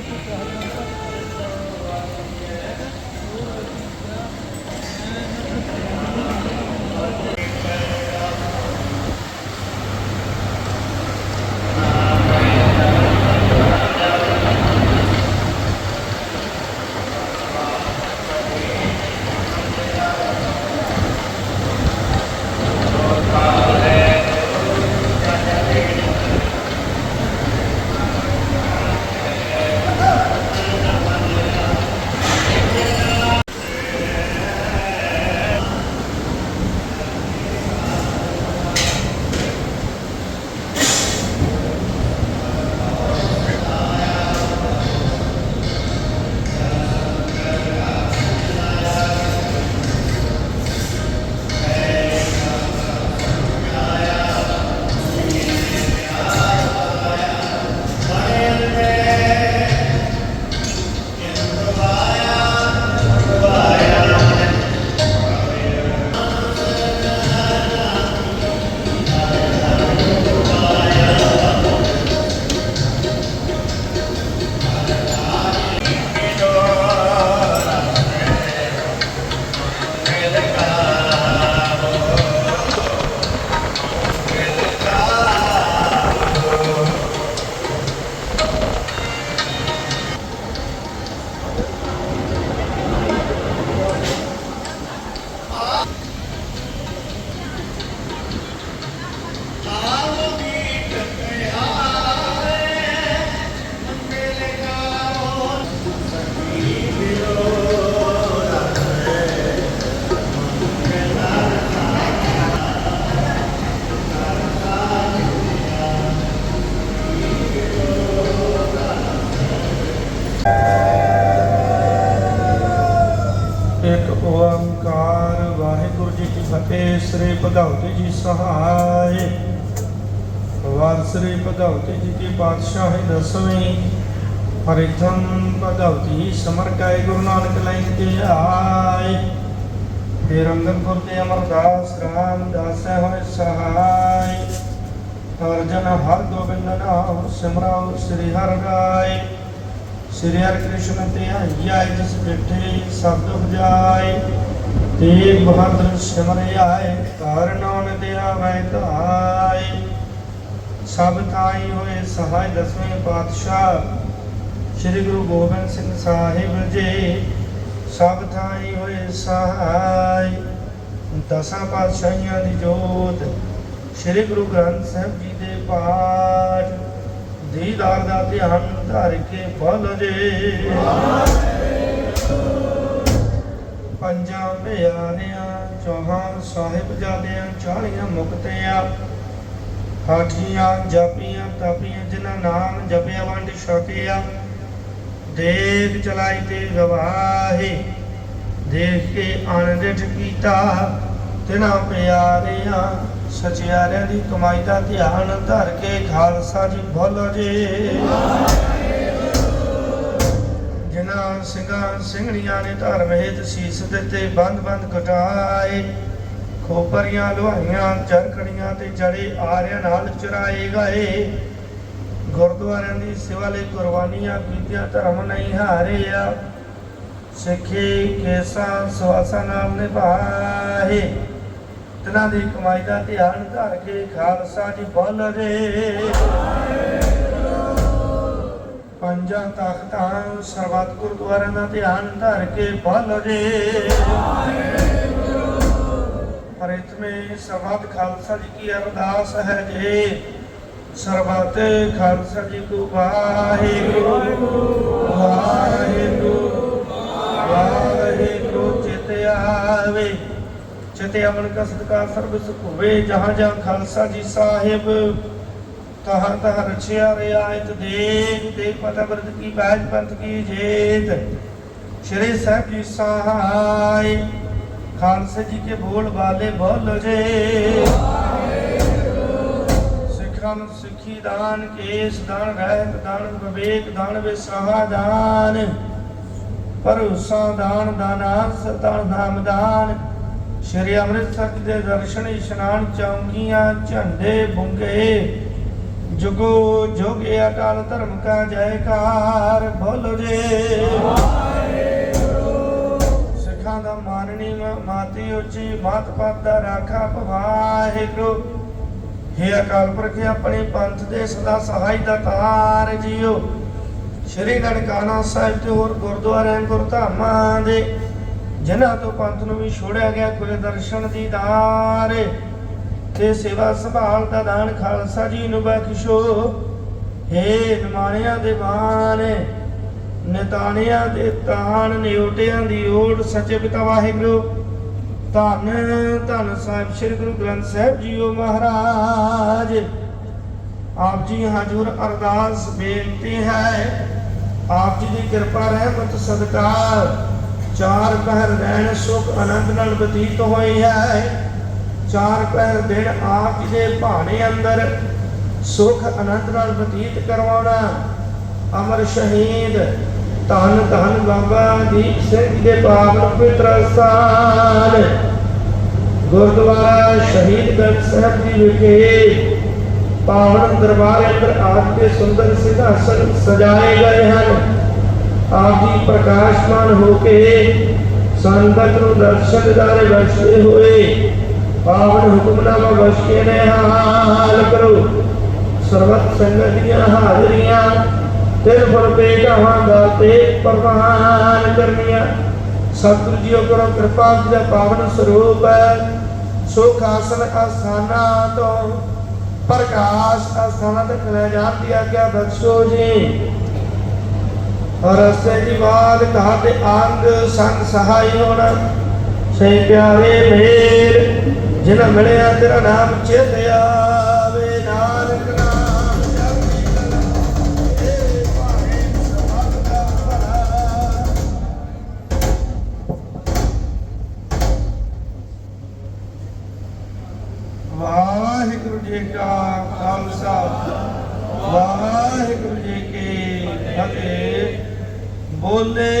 Sudah. ਸ੍ਰੀ ਭਗਵਤੀ ਜੀ ਸਹਾਇ ਵਾਰ ਸ੍ਰੀ ਭਗਵਤੀ ਜੀ ਕੀ ਪਾਤਸ਼ਾਹੀ ਦਸਵੀਂ। ਹਰਿਥਮ ਭਗਵਤੀ ਸਮਰ ਕਾਇ ਗੁਰੂ ਨਾਨਕ ਲੈਣ ਕੇ ਆਏ। ਤੇ ਰੰਗਨਪੁਰ ਤੇ ਅਮਰਦਾਸ ਰਾਮਦਾਸ ਹੋਏ ਸਹਾਇ ਹਰ ਜਨ ਹਰ ਗੋਬਿੰਦ ਨਾਮ ਸਿਮਰਾਉ ਸ੍ਰੀ ਹਰਿ ਰਾਏ ਸ੍ਰੀ ਹਰਿ ਕ੍ਰਿਸ਼ਨ ਤੇ ਆਈਆ ਜਿਸ ਬਿਠੇ ਸਬਦ ਉਪਜਾਏ। ਤੇਗ ਬਹਾਦਰ ਸਿਮਰਿ ਆਏ ਕਾਰਨਾਨ ਤੇ ਸਭ ਥਾਈ ਹੋਏ ਸਹਾਇ ਦਸਵੇਂ ਪਾਤਸ਼ਾਹ, ਸ੍ਰੀ ਗੁਰੂ ਗੋਬਿੰਦ ਸਿੰਘ ਸਾਹਿਬ ਜੀ। ਸਭ ਥਾਈ ਹੋਏ ਸਹਾਇ ਦਸਾਂ ਪਾਤਸ਼ਾਹੀਆਂ ਦੀ ਜੋਤ, ਸ੍ਰੀ ਗੁਰੂ ਗ੍ਰੰਥ ਸਾਹਿਬ ਜੀ ਦੇ ਪਾਠ। ਦੀਦਾਰ ਦਾ ਧਿਆਨ ਧਰ ਕੇ ਫਲ ਜੇ। ਪੰਜਾਂ ਪਿਆਰਿਆਂ ਚੌਹਾਨ ਸਾਹਿਬ ਚਾਲੀਆਂ ਮੁਕਤਿਆਂ, ਹਾਠੀਆਂ, ਜਾਪੀਆਂ, ਤਾਪੀਆਂ, ਜਿਨ੍ਹਾਂ ਨਾਮ ਜਪਿਆ ਵੰਡ ਛਕਿਆ। ਦੇਖ ਚਲਾਈ ਤੇ ਗਵਾਹੇ, ਦੇਖ ਕੇ ਅਣਡਿਠ ਕੀਤਾ। ਤਿਨਾ ਪਿਆਰਿਆਂ, ਸਚਿਆਰਿਆਂ ਦੀ ਕਮਾਈ ਦਾ ਧਿਆਨ ਧਰ ਕੇ ਖਾਲਸਾ ਜੀ ਭੁੱਲ ਜੇ। ਜਿਨ੍ਹਾਂ ਸਿੰਘਾਂ ਸਿੰਘਣੀਆਂ ਨੇ ਧਰਮ ਹੇਤ ਸੀਸ ਦਿੱਤੇ, ਬੰਦ ਬੰਦ ਕਟਾਏ। ਖੋਪਰੀਆਂ ਲੋਹਾਈਆਂ ਚਰਖੜੀਆਂ ਤੇ ਜੜੇ ਆਰਿਆਂ ਨਾਲ ਚੁਰਾਏ ਗਏ। ਗੁਰਦੁਆਰਿਆਂ ਦੀ ਸੇਵਾ ਲਈ ਕੁਰਬਾਨੀਆਂ ਕੀਤੀਆਂ, ਧਰਮ ਨਹੀਂ ਹਾਰਿਆ। ਸਿੱਖੀ ਕੇਸਾ, ਸਵਾਸਾ ਨਾਮ ਨਿਭਾਏ। ਤਿਨਾਂ ਦੀ ਕਮਾਈ ਦਾ ਧਿਆਨ ਧਰ ਕੇ ਖਾਲਸਾ ਜੀ ਬੋਲ ਰੇ ਪੰਜਾਂ ਤਖਤਾਂ ਸਰਬੱਤ ਗੁਰਦੁਆਰਿਆਂ ਦਾ ਧਿਆਨ ਧਰ ਕੇ ਬੋਲ ਰੇ ਪਰਿਤਮੇ ਸਰਬੱਤ ਖਾਲਸਾ ਜੀ ਕੀ ਅਰਦਾਸ ਹੈ ਜੀ? ਸਰਬੱਤ ਖਾਲਸਾ ਜੀ ਕੋ ਵਾਹਿਗੁਰੂ। ਵਾਹਿਗੁਰੂ ਵਾਹਿਗੁਰੂ ਚਿਤ ਆਵੇ। ਚਿਤੇ ਅਮਨ ਕਾ ਸਦਕਾ ਸਰਬ ਸੁਖ ਹੋਵੇ, ਜਹਾਂ ਜਹਾਂ ਖਾਲਸਾ ਜੀ ਸਾਹਿਬ ਤਹਾਂ ਤਹਾਂ ਰਛਿਆ ਰਿਆਇਤ ਦੇ ਤੇ ਪਤਾ ਬਰਦ ਕੀ ਬਾਜ ਪੰਥ ਕੀ ਜੇਤ। ਸ਼੍ਰੀ ਸਾਹਿਬ ਜੀ ਸਹਾਇ ਖਾਲਸੇ ਜੀ ਕੇ ਬੋਲ ਵਾਲੇ ਬੋਲ ਜੇ। ਸਿੱਖਾਂ ਨੂੰ ਸਿੱਖੀ ਦਾਨ ਕੇਸ ਦਾਨ ਰਹਿਤ ਦਾਨ ਵਿਵੇਕ ਦਾਨ ਵਿਸਾਹਾ ਦਾਨ। ਭਰੋਸਾ ਦਾਨ ਦਾਨਾ ਸਤਾਨ ਨਾਮ ਸ਼੍ਰੀ ਅੰਮ੍ਰਿਤਸਰ ਦੇ ਦਰਸ਼ਨ ਇਸ਼ਨਾਨ ਚੌਂਕੀਆਂ ਝੰਡੇ ਬੁੰਗੇ। ਜੁਗੋ ਜੁਗ ਅਟਲ ਧਰਮ ਕਾ ਜੈਕਾਰ ਬੋਲੋ ਜੇ। ਸਿੱਖਾਂ ਦਾ ਮਾਨਣੀ ਮਾਤੀ ਉੱਚੀ ਮਾਤ ਪਾਤ ਦਾ ਰਾਖਾ ਭਵਾਹਿਗੁਰੂ ਹੇ ਅਕਾਲ ਪੁਰਖ ਆਪਣੇ ਪੰਥ ਦੇ ਸਦਾ ਸਹਾਈ ਦਾ ਤਾਰ ਜੀਓ। ਸ਼੍ਰੀ ਨਨਕਾਣਾ ਸਾਹਿਬ ਤੇ ਹੋਰ ਗੁਰਦੁਆਰਿਆਂ, ਗੁਰਧਾਮਾਂ ਦੇ ਜਿਨ੍ਹਾਂ ਤੋਂ ਪੰਥ ਨੂੰ ਵੀ ਛੋੜਿਆ ਗਿਆ ਕੋਈ ਦਰਸ਼ਨ ਦੀਦਾਰ ਤੇ ਸੇਵਾ ਸੰਭਾਲ ਦਾ ਦਾਨ ਖਾਲਸਾ ਜੀ ਨੂੰ ਬਖਸ਼ੋ ਹੇ ਨਿਮਾਣਿਆਂ ਦੇ ਬਾਣ ਨਿਤਾਣਿਆਂ ਦੇ ਤਾਣ, ਨਿਉਟਿਆਂ ਦੀ ਓੜ, ਸੱਚੇ ਪਿਤਾ ਵਾਹਿਗੁਰੂ। ਧੰਨ ਧੰਨ ਸਾਹਿਬ ਸ੍ਰੀ ਗੁਰੂ ਗ੍ਰੰਥ ਸਾਹਿਬ ਜੀਓ ਮਹਾਰਾਜ। ਆਪ ਜੀ ਹਜ਼ੂਰ ਅਰਦਾਸ ਬੇਨਤੀ ਹੈ, ਆਪ ਜੀ ਦੀ ਕਿਰਪਾ ਰਹਿਮਤ ਸਦਕਾ। ਚਾਰ ਪਹਿਰ ਰਹਿਣ ਸੁਖ ਆਨੰਦ ਨਾਲ ਬਤੀਤ ਹੋਈ ਹੈ। ਚਾਰ ਪਹਿਰ ਦਿਨ ਆਪ ਜੀ ਦੇ ਭਾਣੇ ਅੰਦਰ ਸੁਖ ਆਨੰਦ ਨਾਲ ਬਤੀਤ ਕਰਵਾਉਣਾ। ਅਮਰ ਸ਼ਹੀਦ, ਧੰਨ ਧੰਨ ਬਾਬਾ ਦੀਪ ਸਿੰਘ ਦੇ ਪਾਵਨ ਪਵਿੱਤਰ ਸਥਾਨ ਗੁਰਦੁਆਰਾ ਸ਼ਹੀਦਗੰਜ ਸਾਹਿਬ ਜੀ ਵਿਖੇ ਪਾਵਨ ਦਰਬਾਰ ਅੰਦਰ ਆਪ ਕੇ ਸੁੰਦਰ ਸਿੰਘਾਸਨ ਸਜਾਏ ਗਏ ਹਨ। ਆਪ ਜੀ ਪ੍ਰਕਾਸ਼ਮਾਨ ਹੋ ਕੇ ਸੰਗਤ ਨੂੰ ਦਰਸ਼ਨ ਦਿਦਾਰੇ ਬਖਸ਼ੇ ਹੋਏ। ਪਾਵਨ ਹੁਕਮਨਾਮਾ ਬਖਸ਼ੇ ਨੇ, ਹਾਲ ਕਰੋ। ਸਰਬਤ ਸੰਗਤ ਦੀਆਂ ਹਾਜ਼ਰੀਆਂ ਤਿਲ ਫਲ ਪੇਟਾਵਾਂ ਦਾ ਤੇ ਪ੍ਰਵਾਨ ਕਰਨੀਆਂ। ਸਤਿਗੁਰੂ ਜੀਓ ਕਰੋ ਕਿਰਪਾ ਜੀ ਦਾ ਪਾਵਨ ਸਰੂਪ ਸੁਖ ਆਸਨ ਅਸਥਾਨਾਂ ਤੋਂ ਪ੍ਰਕਾਸ਼ ਅਸਥਾਨਾਂ ਤੱਕ ਲੈ ਜਾਣ ਦੀ ਆਗਿਆ ਬਖਸ਼ੋ ਜੀ। ਰਸਤੇ ਦੀ ਬਾਤ ਕਹਾ ਤੇ ਅੰਗ ਸੰਗ ਸਹਾਈ ਹੋਣਾ। ਸੇ ਪਿਆਰੇ ਮੇਰ ਜਿਨ ਮਿਲਿਆ ਤੇਰਾ ਨਾਮ ਚਿਤ ਆਵੇ, ਨਾਨਕ ਨਾਮ ਜਪੀ ਕਲਾ ਏ ਭਾਣੇ ਸਭਾ ਦਾ ਭਲਾ। ਵਾਹਿਗੁਰੂ ਜੀ ਕਾ ਖਾਲਸਾ, ਵਾਹਿਗੁਰੂ ਜੀ ਕੀ ਫਤਿਹ। ਬੋਲੇ